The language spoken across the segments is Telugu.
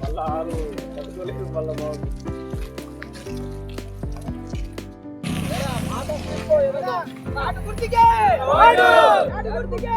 వాళ్ళ ఆరు చదువుకోలేదు వాళ్ళ బాబు నాటు గుర్తికే నాటు గుర్తికే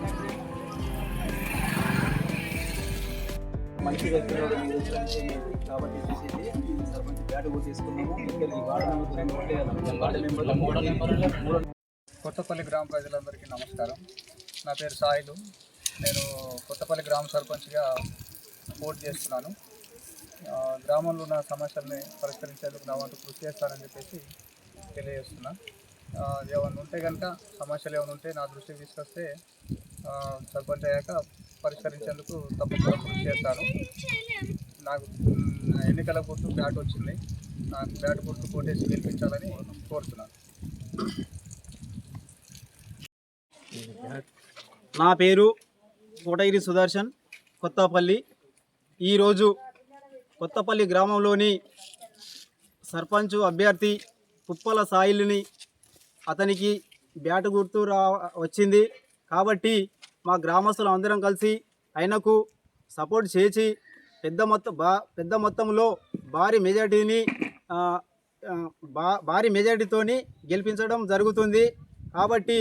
మంచి వ్యక్తులు కాబట్టి చేసేసి సర్పంచ్ బ్యాట్ కూడా తీసుకున్నాము వార్డు మూడో కొత్తపల్లి గ్రామ ప్రజలందరికీ నమస్కారం. నా పేరు సాయిలు నేను కొత్తపల్లి గ్రామ సర్పంచ్గా పోటీ చేస్తున్నాను. గ్రామంలో ఉన్న సమస్యల్ని పరిష్కరించేందుకు నా వంతు కృషి చేస్తానని చెప్పేసి తెలియజేస్తున్నా. ఏమైనా ఉంటే కనుక సమస్యలు ఏమైనా ఉంటే నా దృష్టికి తీసుకొస్తే సర్పంచ్ అయ్యాక పరిష్కరించేందుకు తప్పకుండా కృషి చేస్తాను. నాకు ఎన్నికల గుర్తు బ్యాట్ వచ్చింది. నాకు బ్యాట్ గుర్తు కోటేసి గెలిపించాలని కోరుతున్నాను. నా పేరు కోటగిరి సుదర్శన్ కొత్తపల్లి. ఈరోజు కొత్తపల్లి గ్రామంలోని సర్పంచ్ అభ్యర్థి కుప్పల సాయిల్ని అతనికి బ్యాటు గుర్తు రా వచ్చింది. కాబట్టి మా గ్రామస్తులు అందరం కలిసి ఆయనకు సపోర్ట్ చేసి పెద్ద మొత్తం బా పెద్ద మొత్తంలో భారీ మెజార్టీని బా భారీ మెజార్టీతోని గెలిపించడం జరుగుతుంది. కాబట్టి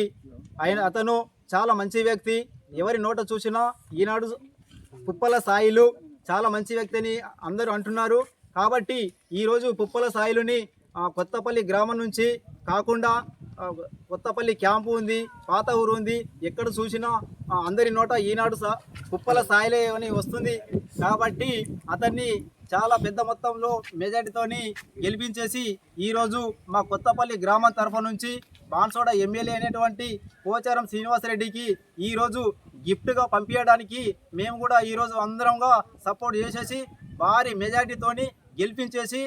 ఆయన అతను చాలా మంచి వ్యక్తి. ఎవరి నోట చూసినా ఈనాడు పుప్పల సాయిలు చాలా మంచి వ్యక్తి అని అందరూ అంటున్నారు. కాబట్టి ఈరోజు పుప్పల సాయిలుని కొత్తపల్లి గ్రామం నుంచి కాకుండా కొత్తపల్లి క్యాంపు ఉంది పాత ఊరు ఉంది. ఎక్కడ చూసినా అందరి నోట ఈనాడు సా కుప్పల స్థాయిలే అని వస్తుంది. కాబట్టి అతన్ని చాలా పెద్ద మొత్తంలో మెజార్టీతోని గెలిపించేసి ఈరోజు మా కొత్తపల్లి గ్రామం తరఫు నుంచి బాన్సోడ ఎమ్మెల్యే అనేటువంటి పోచారం శ్రీనివాసరెడ్డికి ఈరోజు గిఫ్ట్గా పంపించడానికి మేము కూడా ఈరోజు అందరంగా సపోర్ట్ చేసేసి భారీ మెజార్టీతోని గెలిపించేసి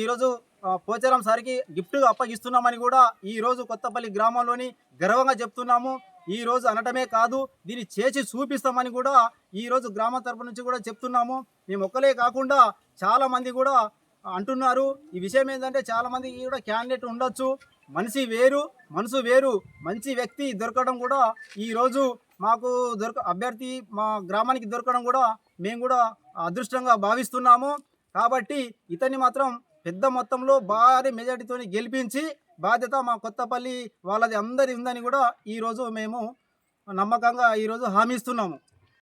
ఈరోజు పోచారం సార్కి గిఫ్ట్గా అప్పగిస్తున్నామని కూడా ఈరోజు కొత్తపల్లి గ్రామంలోని గర్వంగా చెప్తున్నాము. ఈ రోజు అనటమే కాదు దీన్ని చేసి చూపిస్తామని కూడా ఈ రోజు గ్రామం తరపు నుంచి కూడా చెప్తున్నాము. మేము ఒక్కలే కాకుండా చాలామంది కూడా అంటున్నారు. ఈ విషయం ఏంటంటే చాలామంది కూడా క్యాండిడేట్ ఉండొచ్చు. మనిషి వేరు మనసు వేరు మంచి వ్యక్తి దొరకడం కూడా ఈరోజు మాకు దొరక అభ్యర్థి మా గ్రామానికి దొరకడం కూడా మేము కూడా అదృష్టంగా భావిస్తున్నాము. కాబట్టి ఇతన్ని మాత్రం పెద్ద మొత్తంలో భారీ మెజార్టీతో గెలిపించి బాధ్యత మా కొత్తపల్లి వాళ్ళది అందరి ఉందని కూడా ఈరోజు మేము నమ్మకంగా ఈరోజు హామీ ఇస్తున్నాము.